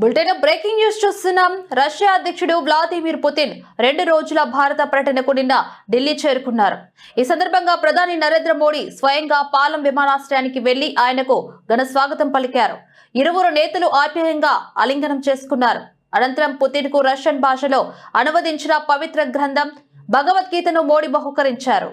Bulletin breaking news చూస్తున్నాం. Russia అధ్యక్షుడు Vladimir Putin రెండు రోజుల భారత పర్యటనకు నిన్న ఢిల్లీ చేరుకున్నారు. ఈ సందర్భంగా ప్రధాని నరేంద్ర మోడీ స్వయంగా పాలం విమానాశ్రయానికి వెళ్ళి ఆయనకు ఘన స్వాగతం పలికారు. ఇరువురు నేతలు ఆప్యాయంగా ఆలింగనం చేసుకున్నారు. అనంతరం పుతిన్కు రష్యన్ భాషలో అనువదించిన పవిత్ర గ్రంథం భగవద్గీతను మోడీ బహుకరించారు.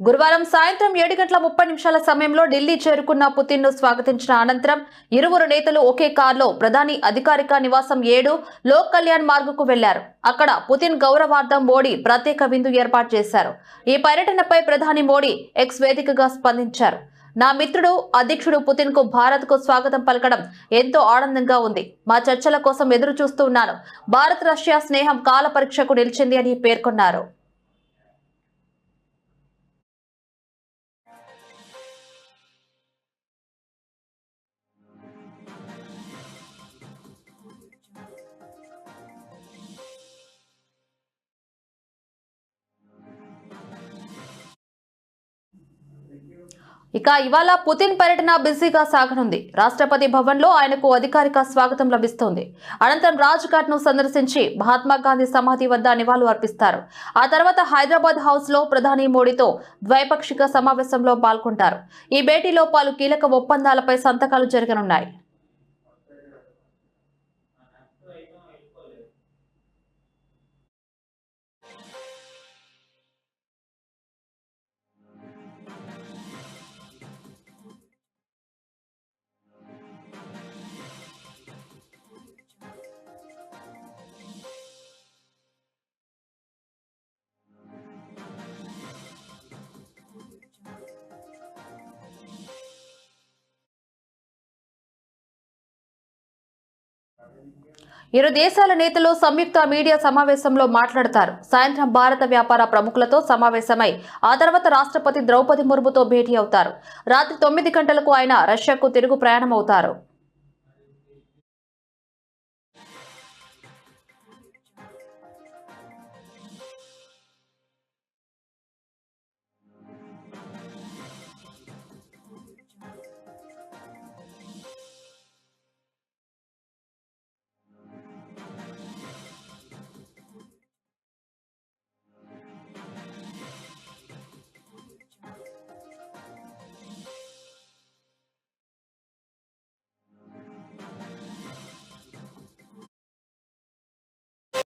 గురువారం సాయంత్రం ఏడు గంటల ముప్పై నిమిషాల సమయంలో ఢిల్లీ చేరుకున్న పుతిన్ను స్వాగతించిన అనంతరం ఇరువురు నేతలు ఒకే కారులో ప్రధాని అధికారిక నివాసం ఏడు లోక్ కళ్యాణ్ మార్గుకు వెళ్ళారు. అక్కడ పుతిన్ గౌరవార్థం మోడీ ప్రత్యేక విందు ఏర్పాటు చేశారు. ఈ పర్యటనపై ప్రధాని మోడీ ఎక్స్ వేదికగా స్పందించారు. నా మిత్రుడు అధ్యక్షుడు పుతిన్కు భారత్కు స్వాగతం పలకడం ఎంతో ఆనందంగా ఉంది. మా చర్చల కోసం ఎదురు చూస్తూ ఉన్నాను. భారత్ రష్యా స్నేహం కాల పరీక్షకు నిలిచింది అని పేర్కొన్నారు. ఇక ఇవాళ పుతిన్ పర్యటన బిజీగా సాగనుంది. రాష్ట్రపతి భవన్లో ఆయనకు అధికారిక స్వాగతం లభిస్తోంది. అనంతరం రాజ్ఘాట్ను సందర్శించి మహాత్మా గాంధీ సమాధి వద్ద నివాళులు అర్పిస్తారు. ఆ తర్వాత హైదరాబాద్ హౌస్లో ప్రధాని మోడీతో ద్వైపాక్షిక సమావేశంలో పాల్గొంటారు. ఈ భేటీలో పలు కీలక ఒప్పందాలపై సంతకాలు జరగనున్నాయి. ఇరు దేశాల నేతలు సంయుక్త మీడియా సమావేశంలో మాట్లాడతారు. సాయంత్రం భారత వ్యాపార ప్రముఖులతో సమావేశమై ఆ తర్వాత రాష్ట్రపతి ద్రౌపది ముర్ముతో భేటీ అవుతారు. రాత్రి తొమ్మిది గంటలకు ఆయన రష్యాకు తిరుగు ప్రయాణమవుతారు.